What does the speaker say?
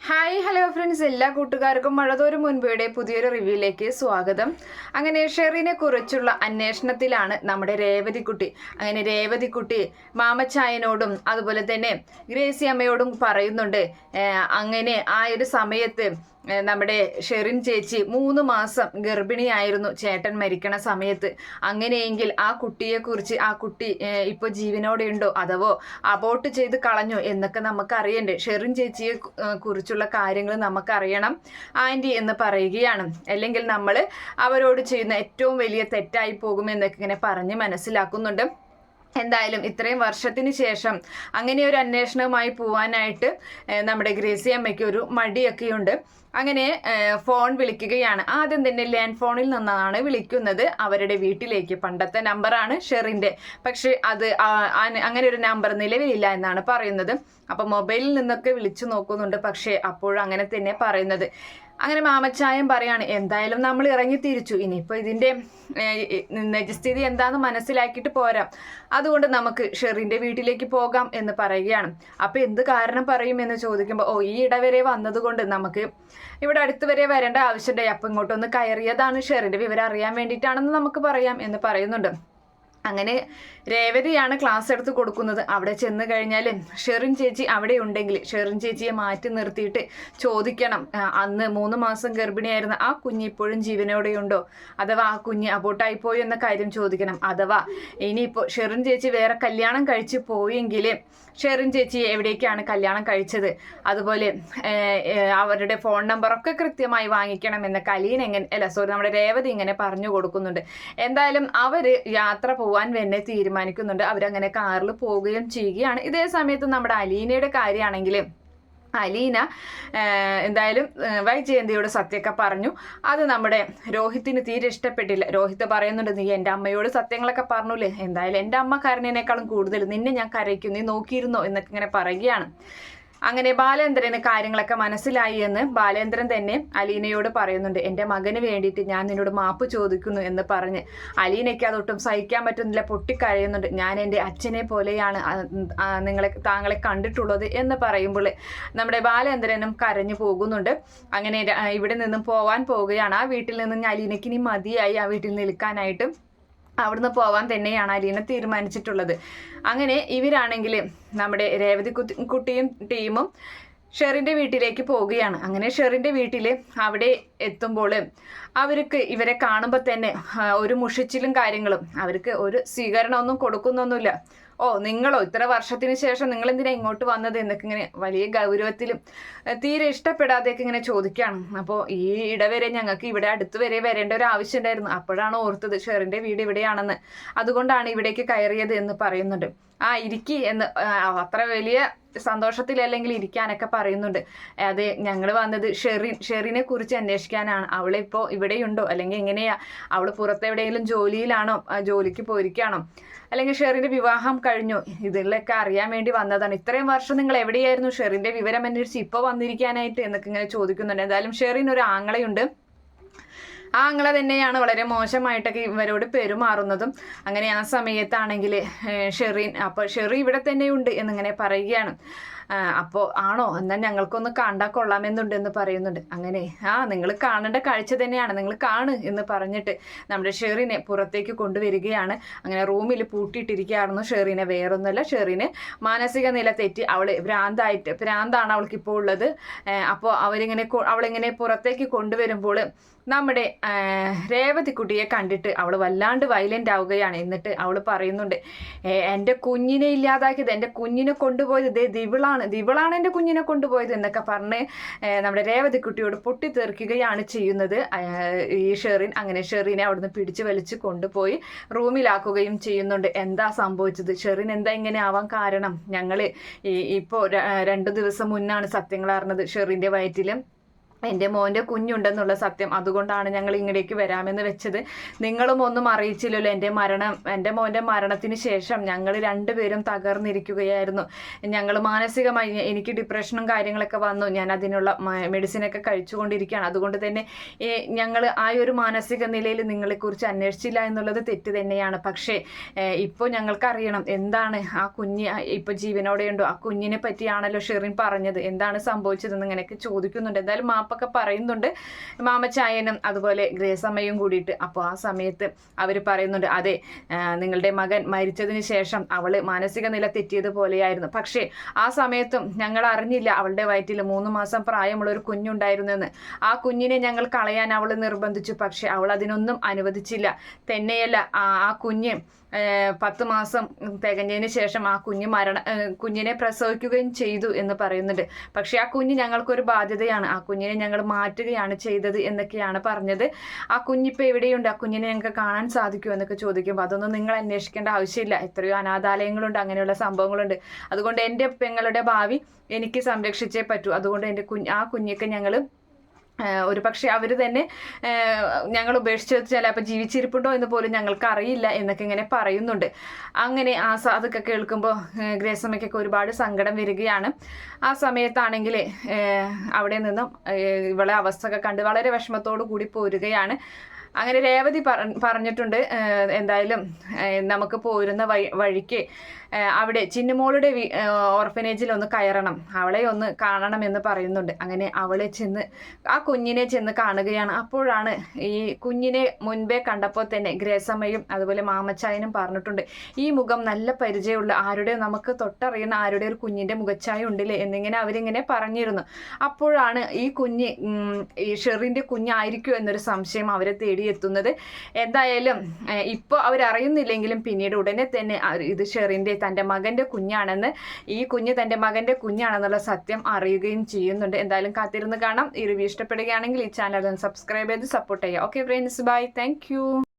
Hi hello friends എല്ലാ കൂട്ടുകാർക്കും മഴതോരും മുൻപയുടെ പുതിയൊരു റിവ്യൂയിലേക്ക് സ്വാഗതം. അങ്ങനെ ഷെറിനെ കുറിച്ചുള്ള അന്വേഷണത്തിലാണ് നമ്മുടെ രേവതിക്കുട്ടി അങ്ങനെ രേവതിക്കുട്ടി മാമച്ചായനോടും അതുപോലെ തന്നെ ഗ്രേസി അമ്മയോടും പറയുന്നുണ്ട് അങ്ങനെ ആ ഒരു സമയത്ത് നമ്മുടെ ഷെറിൻ ചേച്ചി മൂന്ന് മാസം ഗർഭിണിയായിരുന്നു. ചേട്ടൻ മരിക്കണ സമയത്ത്. അങ്ങനെയെങ്കിൽ ആ കുട്ടിയെക്കുറിച്ച് ആ കുട്ടി ഇപ്പോൾ ഇപ്പൊ ജീവനോടെ ഉണ്ടോ? അഥവോ അബോട്ട് ചെയ്ത് കളഞ്ഞു? എന്നൊക്കെ നമുക്ക് അറിയണ്ടേ ഷെറിൻ ചേച്ചിയെ കുറിച്ചുള്ള കാര്യങ്ങൾ നമുക്കറിയണം. ആന്റി എന്ന് പറയുകയാണ്. അല്ലെങ്കിൽ നമ്മൾ അവരോട് ചെയ്യുന്ന ഏറ്റവും വലിയ തെറ്റായി പോകുമെന്നൊക്കെ ഇങ്ങനെ പറഞ്ഞ് മനസ്സിലാക്കുന്നുണ്ട്. എന്തായാലും ഇത്രയും വർഷത്തിന് ശേഷം അങ്ങനെ ഒരു അന്വേഷണവുമായി പോവാനായിട്ട് നമ്മുടെ ഗ്രേസി അമ്മയ്ക്ക് ഒരു മടിയൊക്കെയുണ്ട്. അങ്ങനെ ഫോൺ വിളിക്കുകയാണ്. ആദ്യം തന്നെ ലാൻഡ് ഫോണിൽ നിന്നാണ് വിളിക്കുന്നത്. അവരുടെ വീട്ടിലേക്ക് പണ്ടത്തെ നമ്പറാണ് ഷെറിന്റെ. പക്ഷേ അത് അങ്ങനെ ഒരു നമ്പർ നിലവിലില്ല എന്നാണ് പറയുന്നത്. അപ്പോൾ മൊബൈലിൽ നിന്നൊക്കെ വിളിച്ചു നോക്കുന്നുണ്ട്. പക്ഷേ അപ്പോഴും അങ്ങനെ തന്നെ പറയുന്നത്. അങ്ങനെ മാമച്ചായം പറയാണ് എന്തായാലും നമ്മൾ ഇറങ്ങി തിരിച്ചു. ഇനിയിപ്പോൾ ഇതിന്റെ നിജസ്ഥിതി എന്താണെന്ന് മനസ്സിലാക്കിയിട്ട് പോരാം. അതുകൊണ്ട് നമുക്ക് ഷെറിന്റെ വീട്ടിലേക്ക് പോകാം എന്ന് പറയുകയാണ്. അപ്പോൾ എന്ത് കാരണം പറയും എന്ന് ചോദിക്കുമ്പോൾ ഓ ഈ ഇടവരെ വന്നതുകൊണ്ട് നമുക്ക് ഇവിടെ അടുത്ത് വരെ വരേണ്ട ആവശ്യമുണ്ടായി. അപ്പോൾ ഇങ്ങോട്ടൊന്ന് കയറിയതാണ് ഷെറിന്റെ വിവരം അറിയാൻ വേണ്ടിയിട്ടാണെന്ന് നമുക്ക് പറയാം എന്ന് പറയുന്നുണ്ട്. അങ്ങനെ രേവതിയാണ് ക്ലാസ് എടുത്ത് കൊടുക്കുന്നത്. അവിടെ ചെന്ന് കഴിഞ്ഞാൽ ഷെറിൻ ചേച്ചി അവിടെ ഉണ്ടെങ്കിൽ ഷെറിൻ ചേച്ചിയെ മാറ്റി നിർത്തിയിട്ട് ചോദിക്കണം. അന്ന് മൂന്ന് മാസം ഗർഭിണിയായിരുന്ന ആ കുഞ്ഞ് ഇപ്പോഴും ജീവനോടെയുണ്ടോ? അഥവാ ആ കുഞ്ഞ് അബോട്ടായി പോയി എന്ന കാര്യം ചോദിക്കണം. അഥവാ ഇനിയിപ്പോൾ ഷെറിൻ ചേച്ചി വേറെ കല്യാണം കഴിച്ച് പോയെങ്കിൽ ഷെറിൻ ചേച്ചി എവിടേക്കാണ് കല്യാണം കഴിച്ചത്? അതുപോലെ അവരുടെ ഫോൺ നമ്പറൊക്കെ കൃത്യമായി വാങ്ങിക്കണം എന്ന കലീൻ എങ്ങനെ അല്ല സോറി നമ്മുടെ രേവതി ഇങ്ങനെ പറഞ്ഞു കൊടുക്കുന്നുണ്ട്. എന്തായാലും അവർ യാത്ര പോവാൻ തന്നെ തീരുമാനിക്കുന്നുണ്ട്. അവരങ്ങനെ കാറിൽ പോവുകയും ചെയ്യുകയാണ്. ഇതേ സമയത്ത് നമ്മുടെ അലീനയുടെ കാര്യമാണെങ്കിൽ അലീന എന്തായാലും വൈജയന്തിയോട് സത്യമൊക്കെ പറഞ്ഞു. അത് നമ്മുടെ രോഹിത്തിന് തീരെ ഇഷ്ടപ്പെട്ടില്ല. രോഹിത് പറയുന്നുണ്ട് നീ എന്റെ അമ്മയോട് സത്യങ്ങളൊക്കെ പറഞ്ഞില്ലേ എന്തായാലും എന്റെ അമ്മ കരണിനേക്കാളും കൂടുതൽ നിന്നെ ഞാൻ കരയ്ക്കും. നീ നോക്കിയിരുന്നോ? എന്നൊക്കെ ഇങ്ങനെ പറയുകയാണ്. അങ്ങനെ ബാലേന്ദ്രന് കാര്യങ്ങളൊക്കെ മനസ്സിലായി എന്ന് ബാലേന്ദ്രൻ തന്നെ അലീനയോട് പറയുന്നുണ്ട്. എന്റെ മകന് വേണ്ടിയിട്ട് ഞാൻ നിന്നോട് മാപ്പ് ചോദിക്കുന്നു എന്ന് പറഞ്ഞ് അലീനയ്ക്ക് അതൊട്ടും സഹിക്കാൻ പറ്റുന്നില്ല പൊട്ടിക്കരയുന്നുണ്ട്. ഞാൻ എന്റെ അച്ഛനെ പോലെയാണ് നിങ്ങളെ താങ്കളെ കണ്ടിട്ടുള്ളത് എന്ന് പറയുമ്പോൾ നമ്മുടെ ബാലേന്ദ്രനും കരഞ്ഞു പോകുന്നുണ്ട്. അങ്ങനെ ഇവിടെ നിന്നും പോവാൻ പോവുകയാണ്. ആ വീട്ടിൽ നിന്നും അലീനയ്ക്ക് ഇനി മതിയായി ആ വീട്ടിൽ നിൽക്കാനായിട്ട്. അവിടുന്ന് പോവാൻ തന്നെയാണ് അലീന തീരുമാനിച്ചിട്ടുള്ളത്. അങ്ങനെ ഇവരാണെങ്കിൽ നമ്മുടെ രേവതി കുട്ടിയും ടീമും ഷെറിന്റെ വീട്ടിലേക്ക് പോവുകയാണ്. അങ്ങനെ ഷെറിന്റെ വീട്ടിൽ അവിടെ എത്തുമ്പോൾ അവർക്ക് ഇവരെ കാണുമ്പോൾ തന്നെ ഒരു മുഷിച്ചിലും കാര്യങ്ങളും അവർക്ക് ഒരു സ്വീകരണമൊന്നും കൊടുക്കുന്നൊന്നുമില്ല. ഓ നിങ്ങളോ? ഇത്ര വർഷത്തിന് ശേഷം നിങ്ങൾ എന്തിനാ ഇങ്ങോട്ട് വന്നത്? എന്നൊക്കെ ഇങ്ങനെ വലിയ ഗൗരവത്തിലും തീരെ ഇഷ്ടപ്പെടാതെയൊക്കെ ഇങ്ങനെ ചോദിക്കുകയാണ് അപ്പോൾ ഈ ഇടവരെ ഞങ്ങൾക്ക് ഇവിടെ അടുത്ത് വരെ വരേണ്ട ഒരു ആവശ്യം ഉണ്ടായിരുന്നു. അപ്പോഴാണ് ഓർത്തത് ഷെറിന്റെ വീട് ഇവിടെയാണെന്ന്. അതുകൊണ്ടാണ് ഇവിടേക്ക് കയറിയത് എന്ന് പറയുന്നുണ്ട്. ആ ഇരിക്കി എന്ന് അത്ര വലിയ സന്തോഷത്തിലല്ലെങ്കിൽ ഇരിക്കാനൊക്കെ പറയുന്നുണ്ട്. അത് ഞങ്ങൾ വന്നത് ഷെറിൻ ഷെറിനെ കുറിച്ച് അന്വേഷിക്കാനാണ്. അവളിപ്പോൾ ഇവിടെയുണ്ടോ? അല്ലെങ്കിൽ എങ്ങനെയാ? അവൾ പുറത്തെവിടെയെങ്കിലും ജോലിയിലാണോ? ജോലിക്ക് പോയിരിക്കുകയാണോ? അല്ലെങ്കിൽ ഷെറിന്റെ വിവാഹം കഴിഞ്ഞു. ഇതിലൊക്കെ അറിയാൻ വേണ്ടി വന്നതാണ്. ഇത്രയും വർഷം നിങ്ങൾ എവിടെയായിരുന്നു? ഷെറിന്റെ വിവരം അന്വേഷിച്ച് ഇപ്പോൾ വന്നിരിക്കാനായിട്ട് എന്നൊക്കെ ഇങ്ങനെ ചോദിക്കുന്നുണ്ട്. എന്തായാലും ഷെറിൻ ഒരു ആങ്ങളയുണ്ട്. ആ അങ്ങളെ തന്നെയാണ് വളരെ മോശമായിട്ടൊക്കെ ഇവരോട് പെരുമാറുന്നതും. അങ്ങനെ ആ സമയത്താണെങ്കിൽ ഷെറിൻ അപ്പോൾ ഷെറി ഇവിടെ തന്നെയുണ്ട് എന്നിങ്ങനെ പറയുകയാണ്. അപ്പോൾ ആണോ? എന്നാൽ ഞങ്ങൾക്കൊന്ന് കണ്ടാൽ കൊള്ളാമെന്നുണ്ട് എന്ന് പറയുന്നുണ്ട്. അങ്ങനെ ആ നിങ്ങൾ കാണേണ്ട കാഴ്ച തന്നെയാണ്. നിങ്ങൾ കാണു എന്ന് പറഞ്ഞിട്ട് നമ്മുടെ ഷെറിനെ പുറത്തേക്ക് കൊണ്ടുവരികയാണ്. അങ്ങനെ റൂമിൽ പൂട്ടിയിട്ടിരിക്കുകയായിരുന്നു ഷെറിനെ. വേറൊന്നുമല്ല ഷെറിന് മാനസിക നില തെറ്റി. അവൾ ഭ്രാന്തായിട്ട് ഭ്രാന്താണ് അവൾക്ക് ഇപ്പോൾ ഉള്ളത് അപ്പോൾ അവരിങ്ങനെ അവളിങ്ങനെ പുറത്തേക്ക് കൊണ്ടുവരുമ്പോൾ നമ്മുടെ രേവതിക്കുട്ടിയെ കണ്ടിട്ട് അവൾ വല്ലാണ്ട് വയലന്റ് ആവുകയാണ്. എന്നിട്ട് അവൾ പറയുന്നുണ്ട് എന്റെ കുഞ്ഞിനെ ഇല്ലാതാക്കിയത് എന്റെ കുഞ്ഞിനെ കൊണ്ടുപോയത് ഇതേ ദിവിളാണ്. ദിവിളാണ് എന്റെ കുഞ്ഞിനെ കൊണ്ടുപോയത് എന്നൊക്കെ പറഞ്ഞ് നമ്മുടെ രേവതിക്കുട്ടിയോട് പൊട്ടിത്തെറിക്കുകയാണ് ചെയ്യുന്നത്. ഈ ഷെറിൻ അങ്ങനെ ഷെറിനെ അവിടുന്ന് പിടിച്ചു വലിച്ച് കൊണ്ടുപോയി റൂമിലാക്കുകയും ചെയ്യുന്നുണ്ട്. എന്താ സംഭവിച്ചത്? ഷെറിൻ എന്താ ഇങ്ങനെ ആവാൻ കാരണം? ഞങ്ങൾ ഇപ്പോൾ രണ്ടു ദിവസം മുന്നാണ് സത്യങ്ങൾ അറിഞ്ഞത് ഷെറിന്റെ വയറ്റിലും. എന്റെ മോന്റെ കുഞ്ഞുണ്ടെന്നുള്ള സത്യം. അതുകൊണ്ടാണ് ഞങ്ങൾ ഇങ്ങടേക്ക് വരാമെന്ന് വെച്ചത്. നിങ്ങളും ഒന്നും അറിയിച്ചില്ലല്ലോ എന്റെ മരണം. എന്റെ മോന്റെ മരണത്തിന് ശേഷം ഞങ്ങൾ രണ്ടുപേരും തകർന്നിരിക്കുകയായിരുന്നു. ഞങ്ങൾ മാനസികമായി എനിക്ക് ഡിപ്രഷനും കാര്യങ്ങളൊക്കെ വന്നു. ഞാൻ അതിനുള്ള മെഡിസിനൊക്കെ കഴിച്ചുകൊണ്ടിരിക്കുകയാണ്. അതുകൊണ്ട് തന്നെ ഞങ്ങൾ ആ ഒരു മാനസിക നിലയിൽ നിങ്ങളെക്കുറിച്ച് അന്വേഷിച്ചില്ല എന്നുള്ളത് തെറ്റ് തന്നെയാണ്. പക്ഷേ ഇപ്പോൾ ഞങ്ങൾക്കറിയണം എന്താണ് ആ കുഞ്ഞ് ഇപ്പോൾ ജീവനോടെയുണ്ടോ? ആ കുഞ്ഞിനെ പറ്റിയാണല്ലോ ഷെറിൻ പറഞ്ഞത്. എന്താണ് സംഭവിച്ചതെന്ന് ഇങ്ങനെയൊക്കെ ചോദിക്കുന്നുണ്ട്. എന്തായാലും മാപ്പൊക്കെ പറയുന്നുണ്ട്. മാമച്ചായനും അതുപോലെ ഗ്രേസമ്മയും കൂടിയിട്ട് അപ്പോൾ ആ സമയത്ത് അവർ പറയുന്നുണ്ട് അതെ നിങ്ങളുടെ മകൻ മരിച്ചതിന് ശേഷം അവൾ മാനസിക നില തെറ്റിയതുപോലെയായിരുന്നു. പക്ഷേ ആ സമയത്തും ഞങ്ങൾ അറിഞ്ഞില്ല അവളുടെ വയറ്റിൽ മൂന്ന് മാസം പ്രായമുള്ള ഒരു കുഞ്ഞുണ്ടായിരുന്നെന്ന്. ആ കുഞ്ഞിനെ ഞങ്ങൾ കളയാൻ അവൾ നിർബന്ധിച്ചു. പക്ഷെ അവൾ അതിനൊന്നും അനുവദിച്ചില്ല. തന്നെയല്ല ആ കുഞ്ഞ് പത്ത് മാസം തികഞ്ഞതിന് ശേഷം ആ കുഞ്ഞ് മരണ കുഞ്ഞിനെ പ്രസവിക്കുകയും ചെയ്തു എന്ന് പറയുന്നുണ്ട്. പക്ഷെ ആ കുഞ്ഞ് ഞങ്ങൾക്കൊരു ബാധ്യതയാണ്. ആ കുഞ്ഞിനെ ഞങ്ങൾ മാറ്റുകയാണ് ചെയ്തത് എന്നൊക്കെയാണ് പറഞ്ഞത്. ആ കുഞ്ഞിപ്പോൾ എവിടെയുണ്ട്? ആ കുഞ്ഞിനെ ഞങ്ങൾക്ക് കാണാൻ സാധിക്കുമോ എന്നൊക്കെ ചോദിക്കുമ്പോൾ അതൊന്നും നിങ്ങൾ അന്വേഷിക്കേണ്ട ആവശ്യമില്ല. എത്രയോ അനാഥാലയങ്ങളുണ്ട് അങ്ങനെയുള്ള സംഭവങ്ങളുണ്ട്. അതുകൊണ്ട് എന്റെ പെങ്ങളുടെ ഭാവി എനിക്ക് സംരക്ഷിച്ചേ പറ്റൂ. അതുകൊണ്ട് എന്റെ കുഞ്ഞ് ആ കുഞ്ഞൊക്കെ ഞങ്ങൾ ഒരു പക്ഷേ അവർ തന്നെ ഞങ്ങൾ ഉപേക്ഷിച്ച് ചിലപ്പോൾ ജീവിച്ചിരിപ്പുണ്ടോ എന്ന് പോലും ഞങ്ങൾക്ക് അറിയില്ല എന്നൊക്കെ ഇങ്ങനെ പറയുന്നുണ്ട്. അങ്ങനെ ആ അതൊക്കെ കേൾക്കുമ്പോൾ ഗ്രേസമ്മയ്ക്കൊക്കെ ഒരുപാട് സങ്കടം വരികയാണ്. ആ സമയത്താണെങ്കിൽ അവിടെ നിന്നും ഇവളെ അവസ്ഥയൊക്കെ കണ്ട് വളരെ വിഷമത്തോടു കൂടി പോരുകയാണ്. അങ്ങനെ രേവതി പറഞ്ഞിട്ടുണ്ട് എന്തായാലും നമുക്ക് പോരുന്ന വഴി വഴിക്ക് അവിടെ ചിന്നുമോളുടെ ഓർഫനേജിൽ ഒന്ന് കയറണം. അവളെ ഒന്ന് കാണണം എന്ന് പറയുന്നുണ്ട്. അങ്ങനെ അവളെ ചെന്ന് ആ കുഞ്ഞിനെ ചെന്ന് കാണുകയാണ്. അപ്പോഴാണ് ഈ കുഞ്ഞിനെ മുൻപേ കണ്ടപ്പോൾ തന്നെ ഗ്രേസമ്മയും അതുപോലെ മാമച്ചായനും പറഞ്ഞിട്ടുണ്ട് ഈ മുഖം നല്ല പരിചയമുള്ള ആരുടെ നമുക്ക് തൊട്ടറിയുന്ന ആരുടെ ഒരു കുഞ്ഞിന്റെ മുഖച്ചായ ഉണ്ടല്ലേ? എന്നിങ്ങനെ അവരിങ്ങനെ പറഞ്ഞിരുന്നു. അപ്പോഴാണ് ഈ കുഞ്ഞ് ഈ ഷെറിന്റെ കുഞ്ഞായിരിക്കും എന്നൊരു സംശയം അവരെ തേടിയെത്തുന്നത് എന്തായാലും ഇപ്പോൾ അവരറിയുന്നില്ലെങ്കിലും പിന്നീട് ഉടനെ തന്നെ ഇത് ഷെറിന്റെ തന്റെ മകന്റെ കുഞ്ഞാണെന്ന് ഈ കുഞ്ഞ് തന്റെ മകന്റെ കുഞ്ഞാണെന്നുള്ള സത്യം അറിയുകയും ചെയ്യുന്നുണ്ട്. എന്തായാലും കാത്തിരുന്ന് കാണാം. ഈ റിവ്യൂ ഇഷ്ടപ്പെടുകയാണെങ്കിൽ ഈ ചാനൽ ഒന്ന് സബ്സ്ക്രൈബ് ചെയ്ത് സപ്പോർട്ട് ചെയ്യുക. Okay friends bye thank